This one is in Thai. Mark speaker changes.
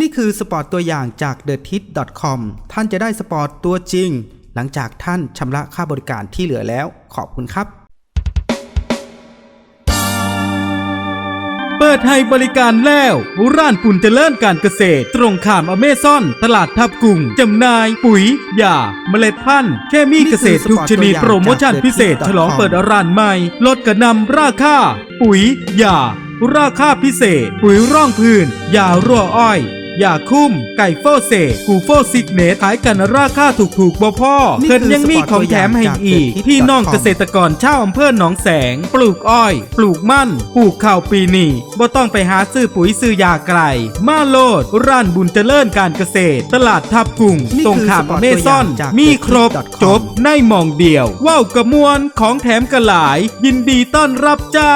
Speaker 1: นี่คือสปอร์ตตัวอย่างจาก t h e t i t c o m ท่านจะได้สปอร์ตตัวจริง หลังจากท่านชำระค่าบริการที่เหลือแล้ว ขอบคุณครับ
Speaker 2: เปิดให้บริการแล้วร้านปุ่นเจริญการเกษตร ตรงข้ามอเมซอน ตลาดทับกุ่งจำหน่าย ปุ๋ยยาเมล็ดพันธุ์เคมีเกษตรทุกชนิดโปรโมชั่นพิเศษ ฉลองเปิดร้านใหม่ ลดกระนำราคาปุ๋ยยาราคาพิเศษ ปุ๋ยร่องพื้นยารั่วอ้อย ยาคุ้ม ไก่โฟเซกูโฟซิกเนตขายกันราคาถูกๆบ่พ่อ
Speaker 1: นี่
Speaker 2: เพิ่น
Speaker 1: คือ
Speaker 2: ยังมีของแถมให้อีก
Speaker 1: สปอร์ตตัวอย่างจาก The Hit
Speaker 2: พี่น้อง
Speaker 1: com
Speaker 2: เกษตรกรชาวอำเภอหนองแสง ปลูกอ้อย ปลูกมั่นปลูกข้าวปีนี้บ่ต้องไปหาซื้อปุ๋ยซื้อยาไกล มาโลด ร้านบุญเจริญการเกษตร ตลาดทับกุ่ง
Speaker 1: นี่คือ
Speaker 2: ตรงข้าม
Speaker 1: สปอ
Speaker 2: อ
Speaker 1: ร์ต
Speaker 2: เมซอน
Speaker 1: ตัวอย่างจาก
Speaker 2: มีครบ
Speaker 1: The Hit com
Speaker 2: จบในหมองเดียว ว้าวกระมวลของแถมกระหลาย ยินดีต้อนรับจ้า